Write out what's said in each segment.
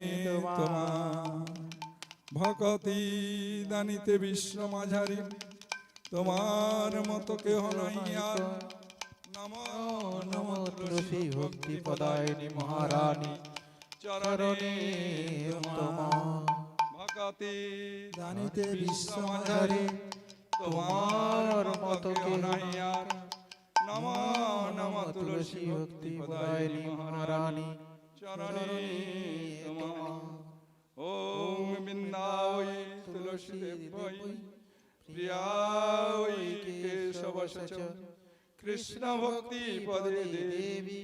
তোমার ভকতি দানিতে বিশ্ব মাঝারি, তোমার মতো কেহ নাই আর। নম নম তুলসী ভক্তি পদায়নি মহারানী, চরণে তোমার ভকতি জানিতে বিশ্ব মাঝারে, তোমার মতো কেহ নাই আর। নম নম তুলসী ভক্তি পদায়নি মহারানী চরণে তোমার ওম বিন্দায় তুলসী দেবৈ প্রিয়ায় কেশবশ কৃষ্ণ ভক্তি পদে দেবী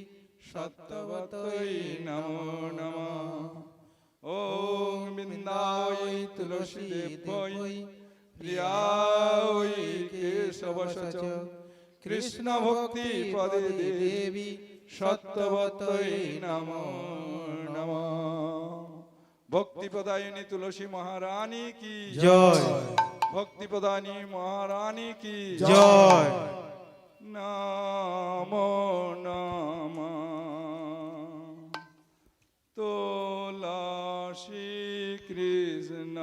সত্যবতৈ নমো নমঃ ওম বিন্দায় তুলসী দেবৈ কেশবশ কৃষ্ণ ভক্তি পদে দেবী সত্যবতৈ নমো নমঃ। ভক্তি প্রদায়িনী তুলসী মহারানী কি জয়। ভক্তি প্রদানী মহারানী কি জয়। নাম নাম। তুলসী কৃষ্ণ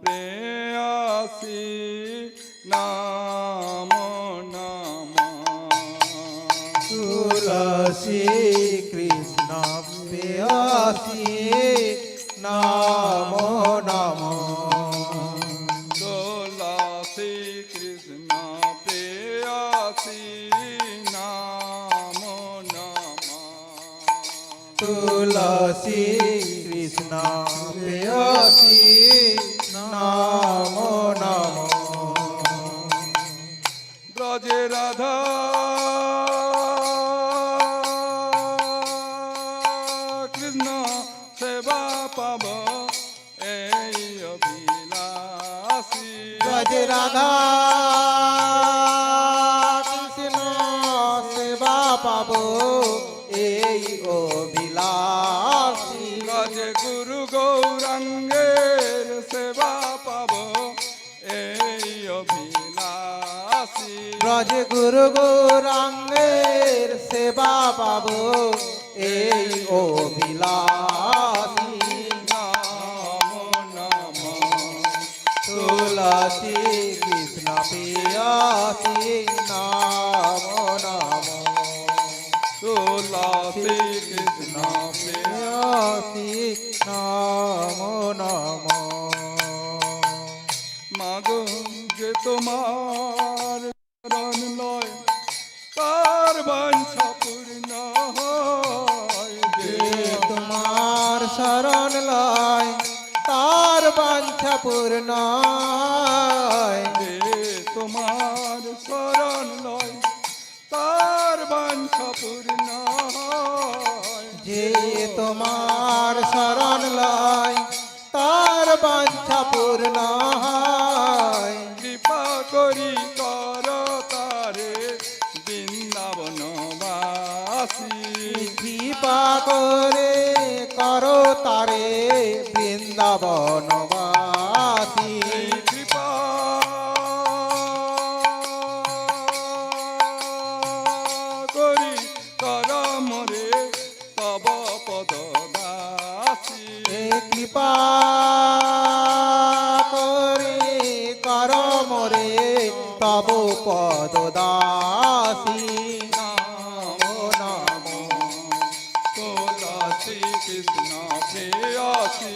প্রেয়াসী। নাম তুলসী কৃষ্ণ প্রেয়সী নাম নাম তুলসী কৃষ্ণ প্রেয়াসী নাম নাম তুলসী কৃষ্ণ প্রেয়সী অভিলাষী রাধা। কৃষ্ণ সেবা পাব এই অবিলাসী ব্রজে গুরু গৌরাঙ্গের সেবা পাব এই অভিলাষী। ব্রজ গুরু গৌরাঙ্গের সেবা পাব এই অবিলাসী নাম তুলসী কৃষ্ণ পিয়াসী নাম নাম। তুলসী কৃষ্ণ পিয়াসী নাম নাম। মাগো যে তোমার তার বাঞ্ছা পূর্ণ হয়। যে তোমার তার বাঞ্ছা পূর্ণ তার বাঞ্ছা পূর্ণ যে তোমার শরণ লয় তার বাঞ্ছা পূর্ণ। কৃপা করি কর তারে বৃন্দাবন বাসী কৃপা করে করো তারে বৃন্দাবনবাসী কর মরে তব পদ দাসী কৃপা করে কর মোরে তব পদ দাসী। কৃষ্ণ প্রেয়সী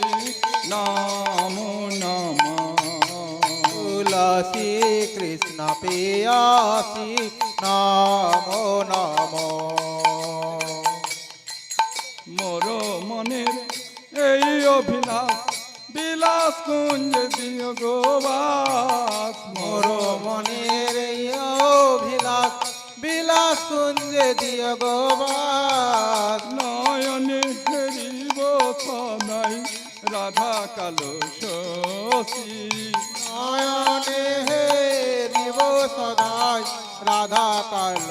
নাম নাম। তুলসী কৃষ্ণ পেয়াসী নাম নাম। মনের এই অভিলাষ বিলাস কুঞ্জ দিয় গোবাস মোর মনের এই অভিলাষ বিলাস কুঞ্জে দিয় গোবাস নয়নে হেরিব সদাই রাধা কালো শশী। নয়নে হে দিব সদাই রাধা কাল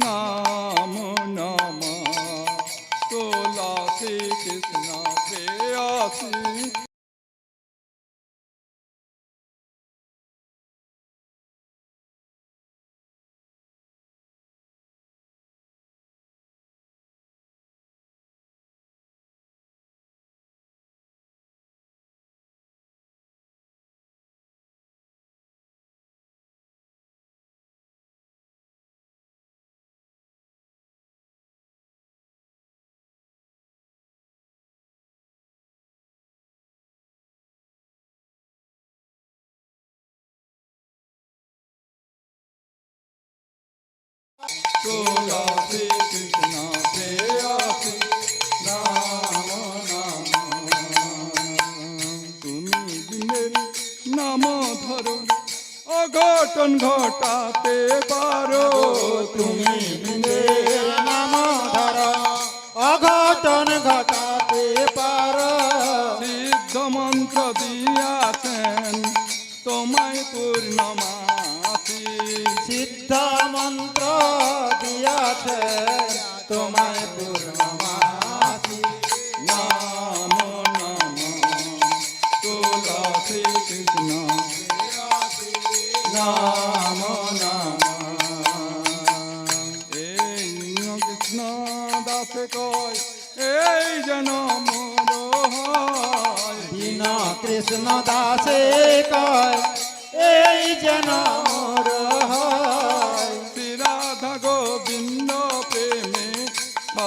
নাম নাম তুলসী কৃষ্ণ অঘটন ঘটাতে পারো তুমি নাম ধর। অঘটন ঘটাতে পার সিদ্ধ মন্ত্র দিয়াছেন তোমায় পূর্ণমাসী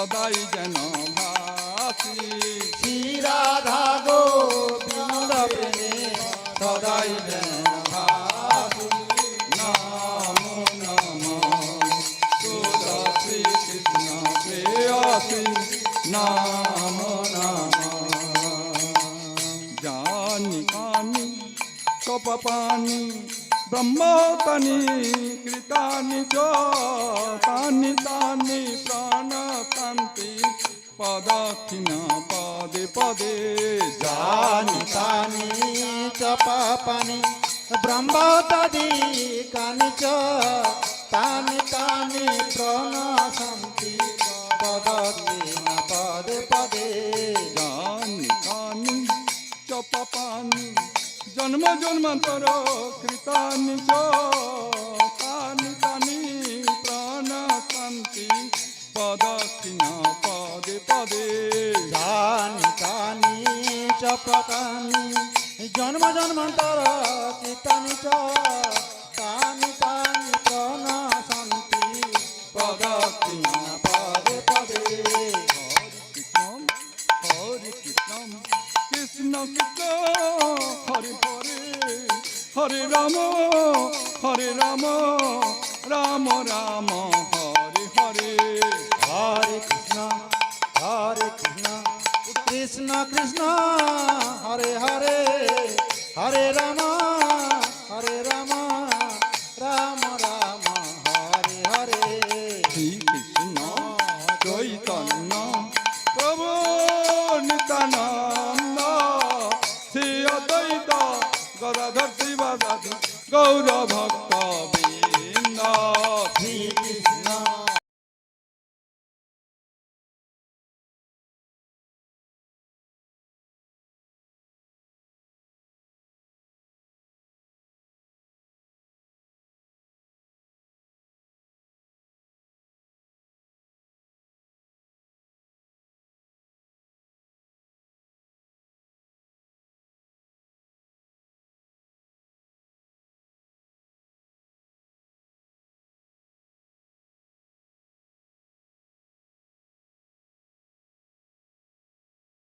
সদাই যেন ভাসি। শ্রী রাধা গোবিন্দ প্রেমে সদাই যেন ভাসি। নাম নাম তুলসী কৃষ্ণ প্রেয়সী। নাম নাম। জানি কানি কপানি ব্রহ্মতানি কৃতানি চ তানি তানি প্রাণকান্তি পদক্ষিণ পদে পদে জানি তানি চ পাপানি ব্রহ্মতদি কানি চ তানি তানি প্রণশন্তি পদক্ষিণ পদে পদে জানি কানি চপানি জন্ম জন্মান্তর কৃতানি চ তানি তানি প্রাণ শান্তি পদক্ষিণ পদে পদে জানি তানি চ প্রকানি জন্ম জন্মান্তর কীর্তনি চ তানি তানি প্রণশন্তি পদক্ষিণ পদে পদে কৃষ্ণ হরে কৃষ্ণ কৃষ্ণ কৃষ্ণ হরে হরে হরে রাম হরে রাম রাম রাম হরে রাম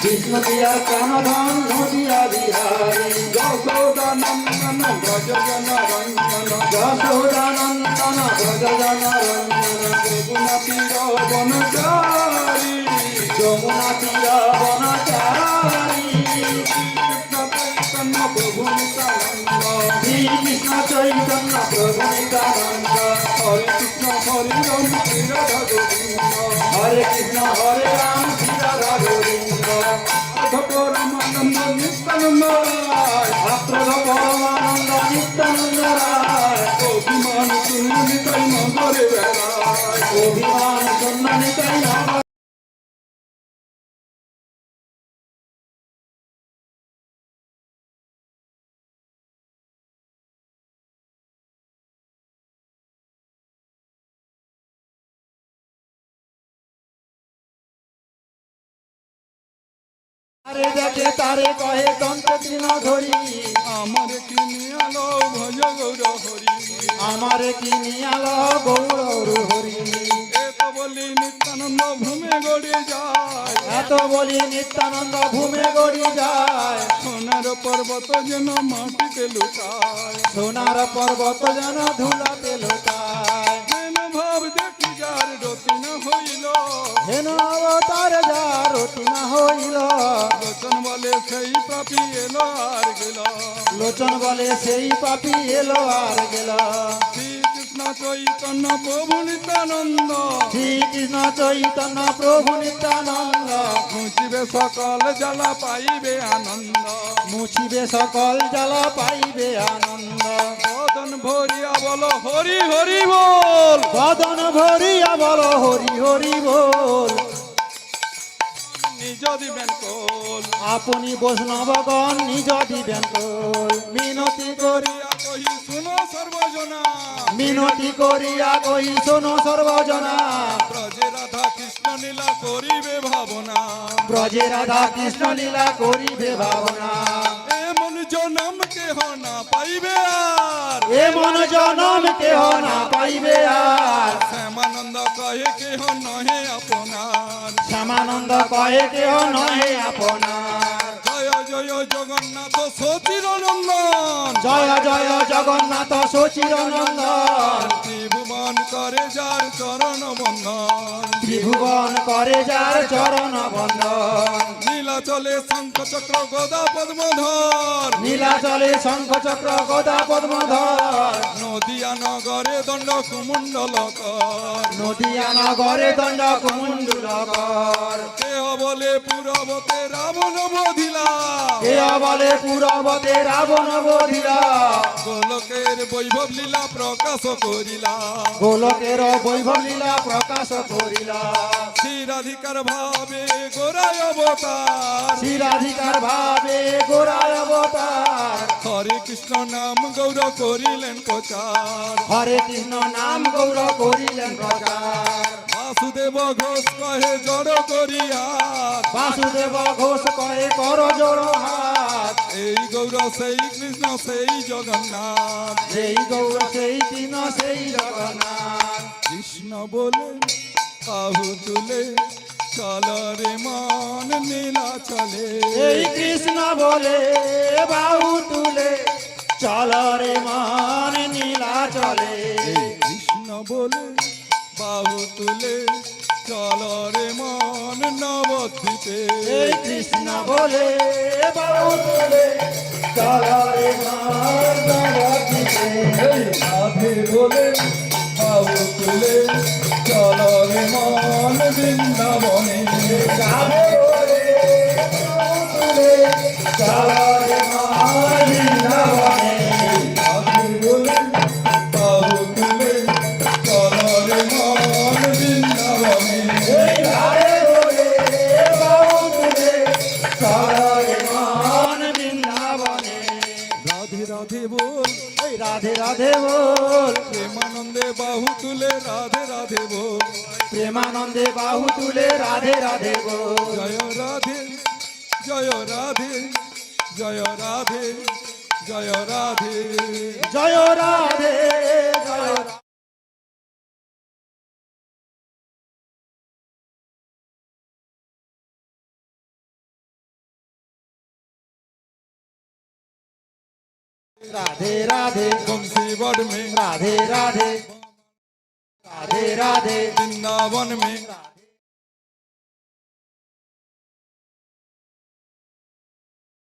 প্রিয়া কেন ধন নদিয়া বিহারী। যশোদা নন্দন ব্রজ জন রঞ্জন যশোদানন্দন ব্রজ জন রঞ্জন যমুনা তীর বনচারী। যমুনা তীর বনচারী চৈতন্য প্রভু নিত্যানন্দ শ্রী কৃষ্ণ চৈতন্য প্রভু নিত্যানন্দ হরে কৃষ্ণ হরে রাম হরে কৃষ্ণ, হরে রাম। আরে দেখে তারে কহে তন্ত্র তৃণ ধরি। আমার কিনিয়ালো ভজ গৌর হরি আমারে কি নিয়াল গৌর হরি এত বলি নিত্যানন্দ ভূমে গড়ে যায়। এত বলি নিত্যানন্দ ভূমে গড়ি যায়। সোনার পর্বত যেন মাটিতে লুকায় সোনার পর্বত যেন ধুলাতে লোকায় হেন অবতার যা রতি না হইল। লোচন বলে সেই পাপি এলো আর গেল। লোচন বলে সেই পাপি এলো আর গেল। শ্রীকৃষ্ণ চৈতন্য প্রভু নিত্যানন্দ। শ্রীকৃষ্ণ চৈতন্য প্রভু নিত্যানন্দ। খুঁজিবে সকল জ্বালা পাইবে আনন্দ। মুছিবে সকল জ্বালা পাইবে আনন্দ। বদন ভরিয়া বল হরি হরি বল। বদন ভরিয়া বল হরি হরি বল। নিজ দিবেন কোল। আপনি বৈষ্ণবগণ নিজ দিবেন কোল। মিনতি করি করিয়া কহি শুনো সর্বজনা। মিনতি করিয়া কহি শোনো সর্বজনা। ব্রজে রাধা কৃষ্ণ লীলা করিবে ভাবনা। ব্রজে রাধা কৃষ্ণ লীলা করিবে ভাবনা। জনম কেহ না পাইবে আর। এ মন জনম কেহ না পাইবে আর। শ্যামানন্দ কহে কেহ নহে আপনার। শ্যামানন্দ কহে কেহ নহে আপনার। জয় জগন্নাথ সতীর নন্দন জয় জয় জগন্নাথ সচির নন্দন ত্রিভুবন করে যার চরণ বন্ধন। ত্রিভুবন করে যার চরণ বন্দন নীলাচলে শঙ্খ চক্র গদা পদ্মধর। নীলাচলে শঙ্খ চক্র গদা পদ্মধর। নদিয়া নগরে দণ্ড কুমণ্ডল কর। নদিয়া নগরে দণ্ড কুমুণ্ডুলকর কেহ বলে পুরবতে রাবণ বধিলা এ বলে পুরবতে রাবণ বধিলা গোলকের বৈভব লীলা প্রকাশ করিলা। গোলকের বৈভব লীলা প্রকাশ করিলা। শ্রীরাধিকার ভাবে গোরায় অবতার। শ্রীরাধিকার ভাবে গোড়ায় অবতার। হরে কৃষ্ণ নাম গৌর করিলেন প্রচার। হরে কৃষ্ণ নাম গৌর করিলেন প্রচার। বাসুদেব ঘোষ কহে জড় করিয়া বাসুদেব ঘোষ কয়ে কর জোড় হাত। এই গৌর সেই কৃষ্ণ সেই জগন্নাথ। সেই গৌর সেই কৃষ্ণ সেই জগন্নাথ। কৃষ্ণ বলে কাহু তুলে চল রে মান নীলা চলে। এই কৃষ্ণ বলে বাহু তুলে চল রে মান নীলা চলে। কৃষ্ণ বলে বাহু তুলে চল রে মান নবদ্বীপে এই কৃষ্ণ বলে বাহু তুলে চল রে মান নবদ্বীপে। এই রাধে বলে বাহু তুলে চল রে মান বৃন্দাবনে রাধে বলে বাহু তুলে চল রাধে রাধে বল প্রেমানন্দে বাহু তুলে রাধে রাধে বল জয় রাধে জয় রাধে জয় রাধে জয় রাধে জয় রাধে জয় রাধে। রাধে রাধে बंसी बड़ में রাধে রাধে राधे राधे वृंदावन में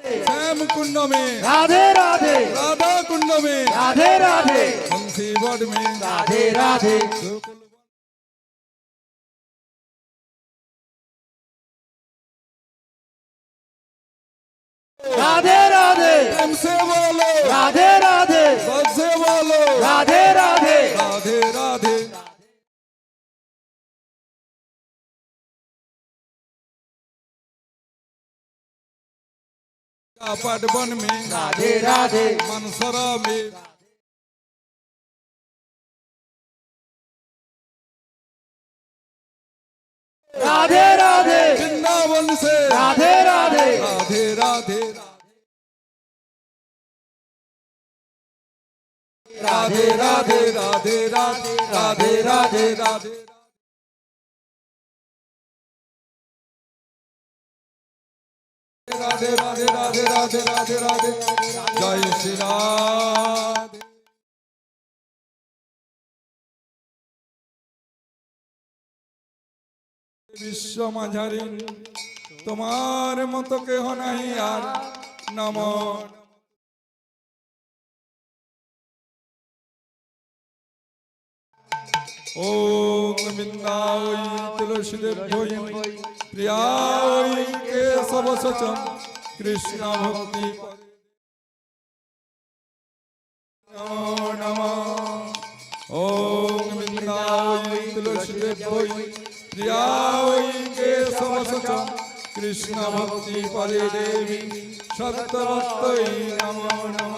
श्याम कुंड में राधे राधे राधा कुंड में राधे राधे बंसी वड में राधे राधे राधे राधे हमसे बोलो राधे राधे सबसे बोलो राधे राधे राधे राधे पटवन में। राधे राधे। मनसरा में। राधे राधे। वृंदावन से। राधे राधे राधे। राधे राधे। राधे राधे राधे राधे राधे राधे। রাধে রাধে রাধে রাধে রাধে রাধে। জয় শ্রী রাধে। বিশ্ব মাঝারি, তোমার মতো কেহ নাহি আর নমন ओम मिन्नाई तुलसी देवोई प्रियाई केशव सचम कृष्ण भक्ति नमः ओम मिन्नाई तुलसी देवोई प्रियाई केशव सचम कृष्ण भक्ति परे देवी सत्तवत्तै नमः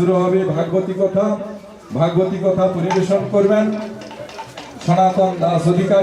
শুরু হবে ভাগবতী কথা। ভাগবতী কথা পরিবেশন করবেন। সনাতন দাস অধিকারী।